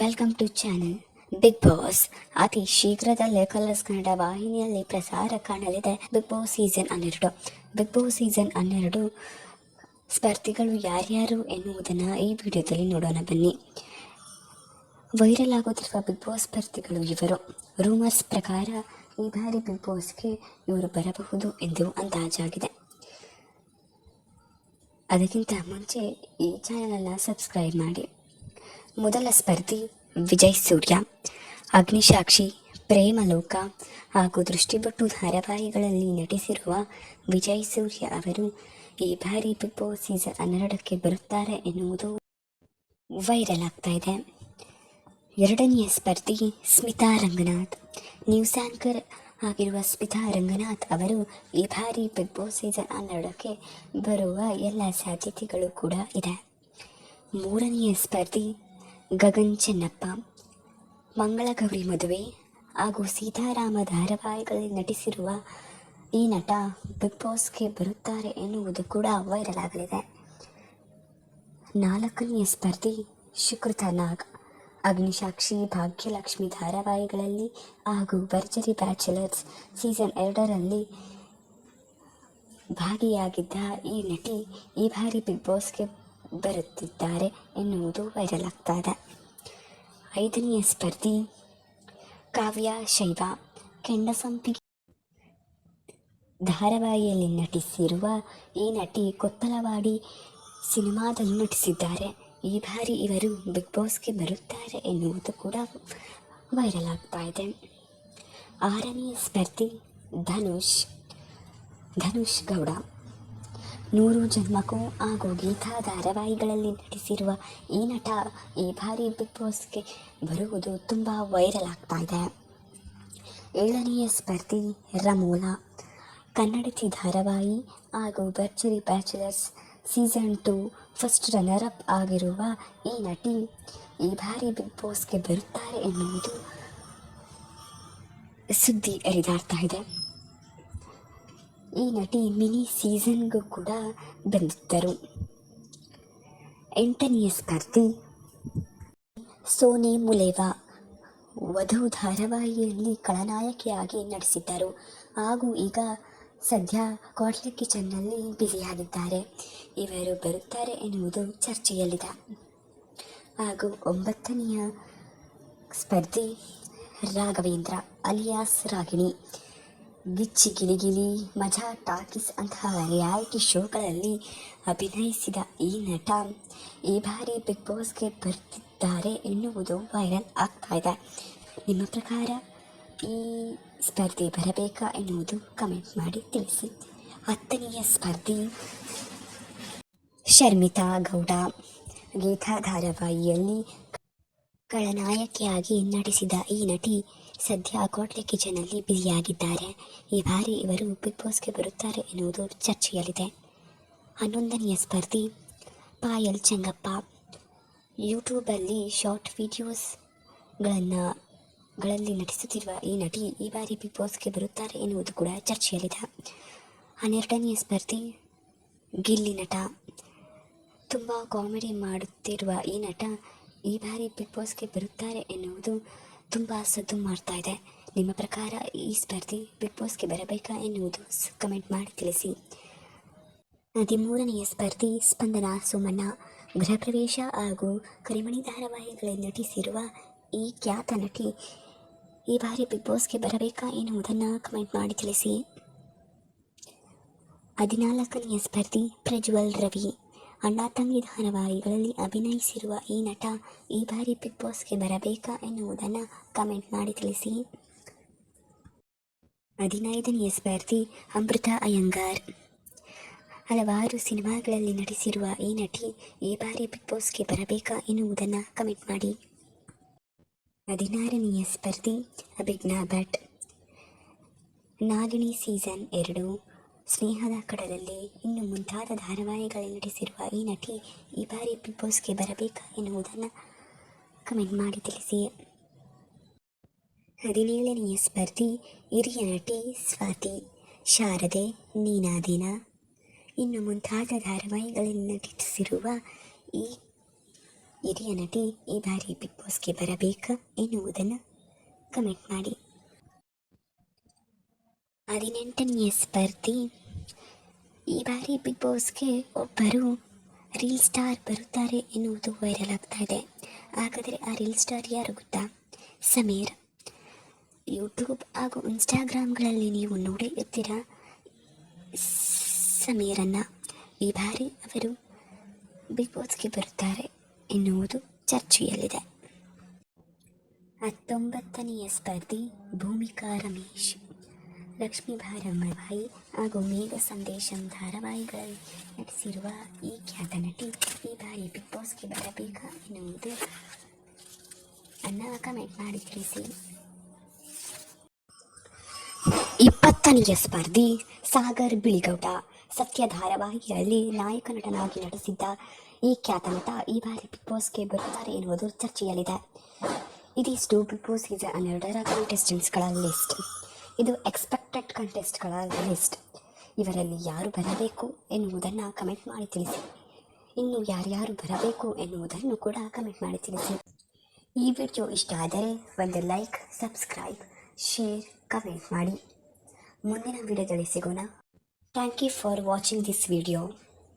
Welcome to channel Bigg Boss ಅತಿ ಶೀಘ್ರದಲ್ಲೇ colours Kannada ವಾಹಿನಿಯಲ್ಲಿ ಪ್ರಸಾರ ಕಾಣಲಿದೆ ಬಿಗ್ ಬಾಸ್ ಸೀಸನ್ ಹನ್ನೆರಡು. ಬಿಗ್ ಬಾಸ್ ಸೀಸನ್ ಹನ್ನೆರಡು ಸ್ಪರ್ಧಿಗಳು ಯಾರ್ಯಾರು ಎನ್ನುವುದನ್ನು ಈ ವಿಡಿಯೋದಲ್ಲಿ ನೋಡೋಣ ಬನ್ನಿ. ವೈರಲ್ ಆಗುತ್ತಿರುವ ಬಿಗ್ ಬಾಸ್ ಸ್ಪರ್ಧಿಗಳು ಇವರು. ರೂಮರ್ಸ್ ಪ್ರಕಾರ ಈ ಬಾರಿ ಬಿಗ್ ಬಾಸ್ಗೆ ಇವರು ಬರಬಹುದು ಎಂದು ಅಂದಾಜಾಗಿದೆ. ಅದಕ್ಕಿಂತ ಮುಂಚೆ ಈ ಚಾನಲನ್ನು ಸಬ್ಸ್ಕ್ರೈಬ್ ಮಾಡಿ. ಮೊದಲ ಸ್ಪರ್ಧಿ ವಿಜಯ್ ಸೂರ್ಯ, ಅಗ್ನಿಸಾಕ್ಷಿ, ಪ್ರೇಮಲೋಕ ಹಾಗೂ ದೃಷ್ಟಿಪಟ್ಟು ಧಾರಾವಾಹಿಗಳಲ್ಲಿ ನಟಿಸಿರುವ ವಿಜಯ್ ಸೂರ್ಯ ಅವರು ಈ ಬಾರಿ ಬಿಗ್ ಬಾಸ್ ಸೀಸನ್ ಹನ್ನೆರಡಕ್ಕೆ ಬರುತ್ತಾರೆ ಎನ್ನುವುದು ವೈರಲ್ ಆಗ್ತಾ ಇದೆ. ಎರಡನೆಯ ಸ್ಪರ್ಧಿ ಸ್ಮಿತಾ ರಂಗನಾಥ್, ನ್ಯೂಸ್ ಆಂಕರ್ ಆಗಿರುವ ಸ್ಮಿತಾ ರಂಗನಾಥ್ ಅವರು ಈ ಬಾರಿ ಬಿಗ್ ಬಾಸ್ ಸೀಸನ್ ಹನ್ನೆರಡಕ್ಕೆ ಬರುವ ಎಲ್ಲ ಸಾಧ್ಯತೆಗಳು ಕೂಡ ಇದೆ. ಮೂರನೆಯ ಸ್ಪರ್ಧಿ ಗಗನ್ ಚೆನ್ನಪ್ಪ ಮಂಗಳಗೌರಿ ಮದುವೆ ಹಾಗೂ ಸೀತಾರಾಮ ಧಾರಾವಾಹಿಗಳಲ್ಲಿ ನಟಿಸಿರುವ ಈ ನಟ ಬಿಗ್ ಬಾಸ್ಗೆ ಬರುತ್ತಾರೆ ಎನ್ನುವುದು ಕೂಡ ವೈರಲ್ ಆಗಲಿದೆ. ನಾಲ್ಕನೆಯ ಸ್ಪರ್ಧಿ ಶುಕೃತ ನಾಗ್, ಅಗ್ನಿಸಾಕ್ಷಿ, ಭಾಗ್ಯಲಕ್ಷ್ಮಿ ಧಾರಾವಾಹಿಗಳಲ್ಲಿ ಹಾಗೂ ಭರ್ಜರಿ ಬ್ಯಾಚುಲರ್ಸ್ ಸೀಸನ್ ಎರಡರಲ್ಲಿ ಭಾಗಿಯಾಗಿದ್ದ ಈ ನಟಿ ಈ ಬಾರಿ ಬಿಗ್ ಬಾಸ್ಗೆ ಬರುತ್ತಿದ್ದಾರೆ ಎನ್ನುವುದು ವೈರಲ್ ಆಗ್ತಾ ಇದೆ. ಐದನೆಯ ಸ್ಪರ್ಧಿ, ಕಾವ್ಯ, ಶೈವ ಕೆಂಡಸಂಪಿಗೆ ಧಾರಾವಾಹಿಯಲ್ಲಿ ನಟಿಸಿರುವ ಈ ನಟಿ ಕೊತ್ತಲವಾಡಿ ಸಿನಿಮಾದಲ್ಲಿ ನಟಿಸಿದ್ದಾರೆ. ಈ ಬಾರಿ ಇವರು ಬಿಗ್ ಬಾಸ್ಗೆ ಬರುತ್ತಾರೆ ಎನ್ನುವುದು ಕೂಡ ವೈರಲ್ ಆಗ್ತಾ ಇದೆ. ಆರನೆಯ ಸ್ಪರ್ಧಿ, ಧನುಷ್ ಧನುಷ್ ಗೌಡ. ನೂರು ಜನ್ಮಕ್ಕೂ ಹಾಗೂ ಗೀತಾ ಧಾರಾವಾಹಿಗಳಲ್ಲಿ ನಟಿಸಿರುವ ಈ ನಟ ಈ ಬಾರಿ ಬಿಗ್ ಬಾಸ್ಗೆ ಬರುವುದು ತುಂಬ ವೈರಲ್ ಆಗ್ತಾ ಇದೆ. ಏಳನೆಯ ಸ್ಪರ್ಧಿ ರಮೋಲಾ, ಕನ್ನಡತಿ ಧಾರಾವಾಹಿ ಹಾಗೂ Bharjari bachelors season two first runner up ಆಗಿರುವ ಈ ನಟಿ ಈ ಬಾರಿ ಬಿಗ್ ಬಾಸ್ಗೆ ಬರುತ್ತಾರೆ ಎನ್ನುವುದು ಸುದ್ದಿ ಹರಿದಾಡ್ತಾ ಇದೆ. ಈ ನಟಿ ಮಿನಿ ಸೀಸನ್ಗೂ ಕೂಡ ಬಂದಿದ್ದರು. ಎಂಟನೆಯ ಸ್ಪರ್ಧಿ ಸೋನೆ ಮುಲೇವಾ. ವಧು ಧಾರಾವಾಹಿಯಲ್ಲಿ ಖಳನಾಯಕಿಯಾಗಿ ನಟಿಸಿದ್ದರು. ಹಾಗೂ ಈಗ ಸದ್ಯ ಕೋಟ್ಲ ಕಿಚನ್ನಲ್ಲಿ ಬ್ಯುಸಿಯಾಗಿದ್ದಾರೆ. ಇವರು ಬರುತ್ತಾರೆ ಎನ್ನುವುದು ಚರ್ಚೆಯಲ್ಲಿದೆ. ಹಾಗೂ ಒಂಬತ್ತನೆಯ ಸ್ಪರ್ಧಿ ರಾಘವೇಂದ್ರ, ಅಲಿಯಾಸ್ ರಾಗಿಣಿ. ಗಿಚ್ಚಿ ಗಿಲಿಗಿಲಿ ಮಜಾ ಟಾಕೀಸ್ ಅಂತಹ ರಿಯಾಲಿಟಿ ಶೋಗಳಲ್ಲಿ ಅಭಿನಯಿಸಿದ ಈ ನಟ ಈ ಬಾರಿ ಬಿಗ್ ಬಾಸ್ಗೆ ಬರ್ತಿದ್ದಾರೆ ಎನ್ನುವುದು ವೈರಲ್ ಆಗ್ತಾ ಇದೆ. ನಿಮ್ಮ ಪ್ರಕಾರ ಈ ಸ್ಪರ್ಧೆ ಬರಬೇಕಾ ಎನ್ನುವುದು ಕಮೆಂಟ್ ಮಾಡಿ ತಿಳಿಸಿ. ಹತ್ತನೆಯ ಸ್ಪರ್ಧಿ. ಶರ್ಮಿತಾ ಗೌಡ, ಗೀತಾ ಧಾರಾವಾಹಿಯಲ್ಲಿ ಖಳನಾಯಕಿಯಾಗಿ ನಟಿಸಿದ ಈ ನಟಿ ಸದ್ಯ ಕೋಟ್ಲೆ ಕಿಚನಲ್ಲಿ ಬ್ಯುಸಿಯಾಗಿದ್ದಾರೆ ಈ ಬಾರಿ ಇವರು ಬಿಗ್ ಬಾಸ್ಗೆ ಬರುತ್ತಾರೆ ಎನ್ನುವುದು ಚರ್ಚೆಯಲ್ಲಿದೆ. ಹನ್ನೊಂದನೆಯ ಸ್ಪರ್ಧಿ ಪಾಯಲ್ ಚಂಗಪ್ಪ. ಯೂಟ್ಯೂಬಲ್ಲಿ ಶಾರ್ಟ್ ವಿಡಿಯೋಸ್ಗಳನ್ನು ಗಳಲ್ಲಿ ನಟಿಸುತ್ತಿರುವ ಈ ನಟಿ ಈ ಬಾರಿ ಬಿಗ್ ಬಾಸ್ಗೆ ಬರುತ್ತಾರೆ ಎನ್ನುವುದು ಕೂಡ ಚರ್ಚೆಯಲ್ಲಿದೆ. ಹನ್ನೆರಡನೆಯ ಸ್ಪರ್ಧಿ ಗಿಲ್ಲಿ ನಟ. ತುಂಬ ಕಾಮಿಡಿ ಮಾಡುತ್ತಿರುವ ಈ ನಟ ಈ ಬಾರಿ ಬಿಗ್ ಬಾಸ್ಗೆ ಬರುತ್ತಾರೆ ಎನ್ನುವುದು ತುಂಬ ಸದ್ದು ಮಾಡ್ತಾ ಇದೆ. ನಿಮ್ಮ ಪ್ರಕಾರ ಈ ಸ್ಪರ್ಧಿ ಬಿಗ್ ಬಾಸ್ಗೆ ಬರಬೇಕಾ ಎನ್ನುವುದು ಕಮೆಂಟ್ ಮಾಡಿ ತಿಳಿಸಿ. ಹದಿಮೂರನೆಯ ಸ್ಪರ್ಧಿ ಸ್ಪಂದನ ಸುಮನ ಗೃಹ ಪ್ರವೇಶ ಹಾಗೂ ಕರಿಮಣಿ ಧಾರಾವಾಹಿಗಳಲ್ಲಿ ನಟಿಸಿರುವ ಈ ಖ್ಯಾತ ನಟಿ ಈ ಬಾರಿ ಬಿಗ್ ಬಾಸ್ಗೆ ಬರಬೇಕಾ ಎನ್ನುವುದನ್ನು ಕಮೆಂಟ್ ಮಾಡಿ ತಿಳಿಸಿ. ಹದಿನಾಲ್ಕನೆಯ ಸ್ಪರ್ಧಿ ಪ್ರಜ್ವಲ್ ರವಿ. ಅಣ್ಣ ತಂಗಿ ಧಾರಾವಾಹಿಗಳಲ್ಲಿ ಅಭಿನಯಿಸಿರುವ ಈ ನಟ ಈ ಬಾರಿ ಬಿಗ್ ಬಾಸ್ಗೆ ಬರಬೇಕಾ ಎನ್ನುವುದನ್ನು ಕಮೆಂಟ್ ಮಾಡಿ ತಿಳಿಸಿ. ಹದಿನೈದನೆಯ ಸ್ಪರ್ಧಿ ಅಮೃತ ಅಯ್ಯಂಗಾರ್. ಹಲವಾರು ಸಿನಿಮಾಗಳಲ್ಲಿ ನಟಿಸಿರುವ ಈ ನಟಿ ಈ ಬಾರಿ ಬಿಗ್ ಬಾಸ್ಗೆ ಬರಬೇಕಾ ಎನ್ನುವುದನ್ನು ಕಮೆಂಟ್ ಮಾಡಿ. ಹದಿನಾರನೆಯ ಸ್ಪರ್ಧಿ ಅಭಿಜ್ಞಾ ಭಟ್. ನಾಗಿಣಿ ಸೀಸನ್ ಎರಡು. ಸ್ನೇಹದ ಕಡಲಲ್ಲಿ ಇನ್ನು ಮುಂತಾದ ಧಾರಾವಾಹಿಗಳಲ್ಲಿ ನಟಿಸಿರುವ ಈ ನಟಿ ಈ ಬಾರಿ ಬಿಗ್ ಬಾಸ್ಗೆ ಬರಬೇಕಾ ಎನ್ನುವುದನ್ನು ಕಮೆಂಟ್ ಮಾಡಿ ತಿಳಿಸಿ. ಹದಿನೇಳನೆಯ ಸ್ಪರ್ಧಿ ಹಿರಿಯ ನಟಿ ಸ್ವಾತಿ, ಶಾರದೆ ನೀನಾದಿನ ಇನ್ನು ಮುಂತಾದ ಧಾರಾವಾಹಿಗಳಲ್ಲಿ ನಟಿಸಿರುವ ಈ ಹಿರಿಯ ನಟಿ ಈ ಬಾರಿ ಬಿಗ್ ಬಾಸ್ಗೆ ಬರಬೇಕಾ ಎನ್ನುವುದನ್ನು ಕಮೆಂಟ್ ಮಾಡಿ. ಹದಿನೆಂಟನೆಯ ಸ್ಪರ್ಧಿ. ಈ ಬಾರಿ ಬಿಗ್ ಬಾಸ್ಗೆ ಒಬ್ಬರು ರೀಲ್ ಸ್ಟಾರ್ ಬರುತ್ತಾರೆ ಎನ್ನುವುದು ವೈರಲ್ ಆಗ್ತಾ ಇದೆ. ಹಾಗಾದರೆ ಆ ರೀಲ್ ಸ್ಟಾರ್ ಯಾರು ಗೊತ್ತಾ? ಸಮೀರ್. ಯೂಟ್ಯೂಬ್ ಹಾಗೂ ಇನ್ಸ್ಟಾಗ್ರಾಮ್ಗಳಲ್ಲಿ ನೀವು ನೋಡಿ ಇರ್ತೀರ? ಸಮೀರನ್ನು. ಈ ಬಾರಿ ಅವರು ಬಿಗ್ ಬಾಸ್ಗೆ ಬರುತ್ತಾರೆ ಎನ್ನುವುದು ಚರ್ಚೆಯಲ್ಲಿದೆ. ಹತ್ತೊಂಬತ್ತನೆಯ ಸ್ಪರ್ಧಿ ಭೂಮಿಕಾ ರಮೇಶ್. ಲಕ್ಷ್ಮೀ ಭಾರಮ್ಮಬಾಯಿ ಹಾಗೂ ಮೇಘ ಸಂದೇಶಂ ಧಾರಾವಾಹಿಗಳಲ್ಲಿ ನಟಿಸಿರುವ ಈ ಖ್ಯಾತ ನಟಿ ಈ ಬಾರಿ ಬಿಗ್ ಬಾಸ್ಗೆ ಬರಬೇಕಾ ಎನ್ನುವುದು ಅನ್ನ ಕಮೆಂಟ್ ಮಾಡಿ ತಿಳಿಸಿ. ಇಪ್ಪತ್ತನೆಯ ಸ್ಪರ್ಧಿ, ಸಾಗರ್ ಬಿಳಿಗೌಡ. ಸತ್ಯ ಧಾರಾವಾಹಿಯಲ್ಲಿ ನಾಯಕ ನಟನಾಗಿ ನಟಿಸಿದ್ದ ಈ ಖ್ಯಾತ ನಟ ಈ ಬಾರಿ ಬಿಗ್ ಬಾಸ್ಗೆ ಬರುತ್ತಾರೆ ಎನ್ನುವುದು ಚರ್ಚೆಯಲ್ಲಿದೆ. ಇದಿಷ್ಟು ಬಿಗ್ ಬಾಸ್ ಸೀಸನ್ ಹನ್ನೆರಡರ ಕಂಟೆಸ್ಟೆಂಟ್ಸ್ಗಳ ಲಿಸ್ಟ್ ಇದು ಎಕ್ಸ್ಪೆಕ್ಟೆಡ್ ಕಂಟೆಸ್ಟ್ಗಳ ಲಿಸ್ಟ್ ಇವರಲ್ಲಿ ಯಾರು ಬರಬೇಕು ಎನ್ನುವುದನ್ನು ಕಮೆಂಟ್ ಮಾಡಿ ತಿಳಿಸಿ. ಇನ್ನು ಯಾರ್ಯಾರು ಬರಬೇಕು ಎನ್ನುವುದನ್ನು ಕೂಡ ಕಮೆಂಟ್ ಮಾಡಿ ತಿಳಿಸಿ. ಈ ವಿಡಿಯೋ ಇಷ್ಟ ಆದರೆ ಒಂದು ಲೈಕ್ ಸಬ್ಸ್ಕ್ರೈಬ್ ಶೇರ್ ಕಮೆಂಟ್ ಮಾಡಿ. ಮುಂದಿನ ವಿಡಿಯೋದಲ್ಲಿ ಸಿಗೋಣ. Thank you for watching this video